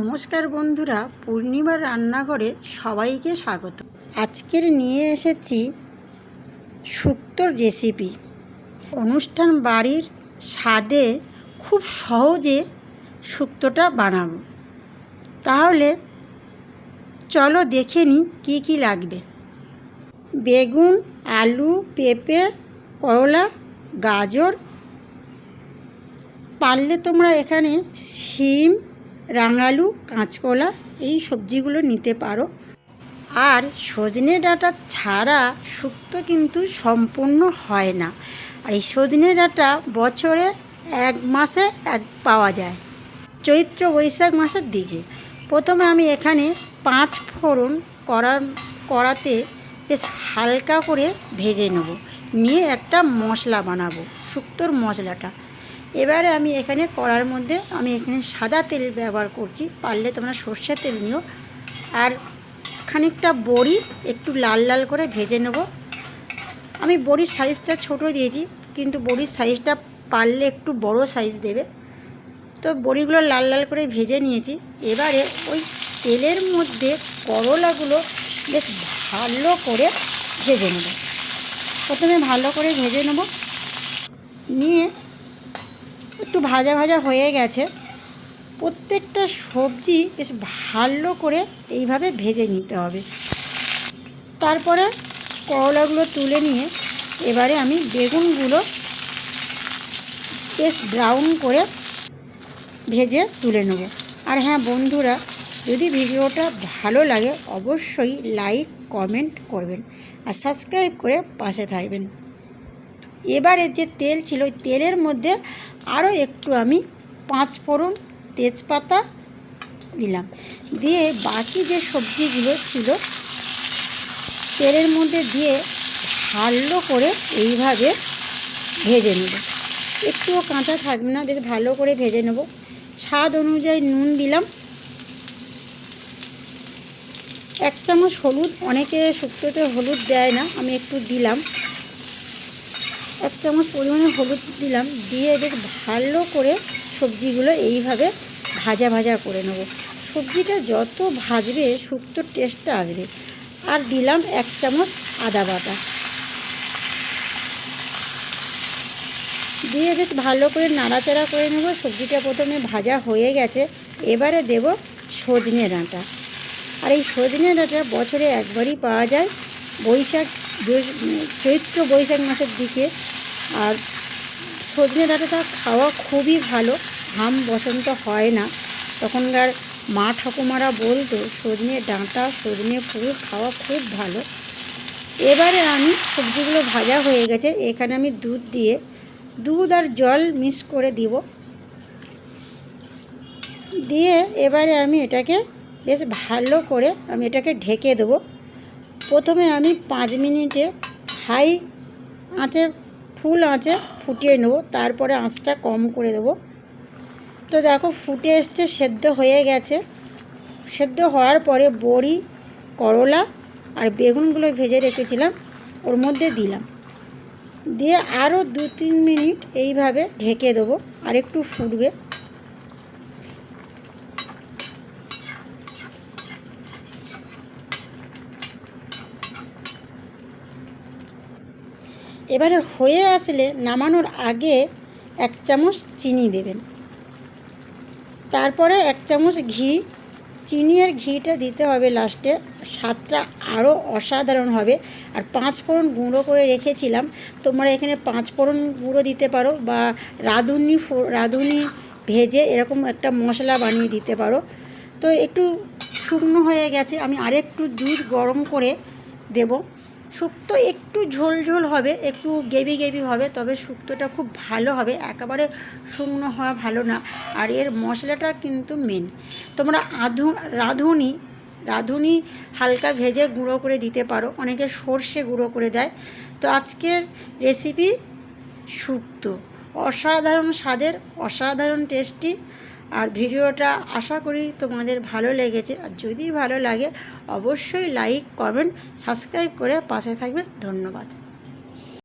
নমস্কার বন্ধুরা, পূর্ণিমার রান্নাঘরে সবাইকে স্বাগত। আজকের নিয়ে এসেছি শুক্তোর রেসিপি অনুষ্ঠান বাড়ির স্বাদে খুব সহজে শুক্তোটা বানাবো। তাহলে চলো দেখে নিই কী কী লাগবে। বেগুন, আলু, পেঁপে, করলা, গাজর। পারলে তোমরা এখানে শিম রাঙালু, কাঁচকলা, এই সবজিগুলো নিতে পারো। আর সজনে ডাঁটা ছাড়া শুক্তো কিন্তু সম্পূর্ণ হয় না। আর এই সজনে ডাঁটা বছরে এক মাসে এক পাওয়া যায়। চৈত্র, বৈশাখ মাসের দিকে। প্রথমে আমি এখানে পাঁচ ফোড়ন করার, করাতে বেশ হালকা করে ভেজে নেব। নিয়ে একটা মশলা বানাবো শুক্তোর মশলাটা। এবারে আমি এখানে কড়ার মধ্যে আমি এখানে সাদা তেল ব্যবহার করছি, পারলে তোমরা সর্ষের তেল নিও। আর খানিকটা বড়ি, একটু লাল লাল করে ভেজে নেব। আমি বড়ির সাইজটা ছোট দিয়েছি, কিন্তু বড়ির সাইজটা পারলে একটু বড় সাইজ দেবে। তো বড়িগুলো লাল লাল করে ভেজে নিয়েছি। এবারে ওই তেলের মধ্যে করলাগুলো বেশ ভালো করে ভেজে নেব। প্রথমে ভালো করে ভেজে নেব। নিয়ে একটু ভাজা ভাজা হয়ে গেছে। প্রত্যেকটা সবজি বেশ ভালো করে এইভাবে ভেজে নিতে হবে। তারপরে করলাগুলো তুলে নিয়ে এবারে আমি বেগুনগুলো বেশ ব্রাউন করে ভেজে তুলে নেব। আর হ্যাঁ বন্ধুরা, যদি ভিডিওটা ভালো লাগে অবশ্যই লাইক, কমেন্ট করবেন আর সাবস্ক্রাইব করে পাশে থাকবেন। এবারে যে তেল ছিল তেলের মধ্যে আরও একটু আমি পাঁচ ফোড়ন তেজপাতা দিলাম। দিয়ে বাকি যে সবজিগুলো ছিল, তেলের মধ্যে দিয়ে ভালো করে এইভাবে ভেজে নেব। একটুও কাঁচা থাকবে না, বেশ ভালো করে ভেজে নেব। স্বাদ অনুযায়ী নুন দিলাম। এক চামচ হলুদ, অনেকে শুক্তোতে হলুদ দেয় না, আমি একটু দিলাম। এক চামচ পরিমাণে হলুদ দিলাম, দিয়ে বেশ ভালো করে সবজিগুলো এইভাবে ভাজা ভাজা করে নেব। সবজিটা যত ভাজবে শুক্তোর টেস্টটা আসবে। আর দিলাম এক চামচ আদা বাটা। দিয়ে বেশ ভালো করে নাড়াচাড়া করে নেব। সবজিটা প্রথমে ভাজা হয়ে গেছে। এবারে দেব সজনে ডাঁটা। আর এই সজনে ডাঁটা বছরে একবারই পাওয়া যায়। বৈশাখ চৈত্র বৈশাখ মাসের দিকে আর সজনে ডাঁটাটা খাওয়া খুবই ভালো, ঘাম বসন্ত হয় না। তখনকার মা ঠাকুমারা বলতো, সজনে ডাঁটা, সজনে ফুল খাওয়া খুব ভালো। এবারে আমি সবজিগুলো ভাজা হয়ে গেছে, এখানে আমি দুধ দিয়ে দুধ আর জল মিক্স করে দিব। দিয়ে এবারে আমি এটাকে বেশ ভালো করে আমি এটাকে ঢেকে দেবো। প্রথমে আমি পাঁচ মিনিটে হাই আঁচে ফুল আঁচে ফুটিয়ে নেব। তারপরে আঁচটা কম করে দেবো। তো দেখো, ফুটে এসছে, সেদ্ধ হয়ে গেছে। সেদ্ধ হওয়ার পরে বড়ি, করলা আর বেগুনগুলো ভেজে রেখেছিলাম, ওর মধ্যে দিলাম। দিয়ে আরও দু তিন মিনিট এইভাবে ঢেকে দেবো, আর একটু ফুটবে। এবারে হয়ে আসলে নামানোর আগে এক চামচ চিনি দেবেন। তারপরে এক চামচ ঘি। চিনি আর ঘিটা দিতে হবে লাস্টে। স্বাদটা আরও অসাধারণ হবে। আর পাঁচ ফোড়ন গুঁড়ো করে রেখেছিলাম। তোমরা এখানে পাঁচ ফোড়ন গুঁড়ো দিতে পারো বা রাঁধুনি রাঁধুনি ভেজে এরকম একটা মশলা বানিয়ে দিতে পারো। তো একটু শুকনো হয়ে গেছে। আমি আরেকটু দুধ গরম করে দেবো। শুক্তো একটু ঝোল ঝোল হবে, একটু গেবি গেবি হবে, তবে শুক্তোটা খুব ভালো হবে, একেবারে শুকনো হওয়া ভালো না। আর এর মশলাটা কিন্তু মেন তোমরা আধু, রাঁধুনি রাঁধুনি হালকা ভেজে গুঁড়ো করে দিতে পারো, অনেকে সর্ষে গুঁড়ো করে দেয়। তো আজকের রেসিপি শুক্তো। অসাধারণ স্বাদের, অসাধারণ টেস্টি আর ভিডিওটা আশা করি তোমাদের ভালো লেগেছে। আর যদি ভালো লাগে, অবশ্যই লাইক কমেন্ট সাবস্ক্রাইব করে পাশে থাকবে ধন্যবাদ।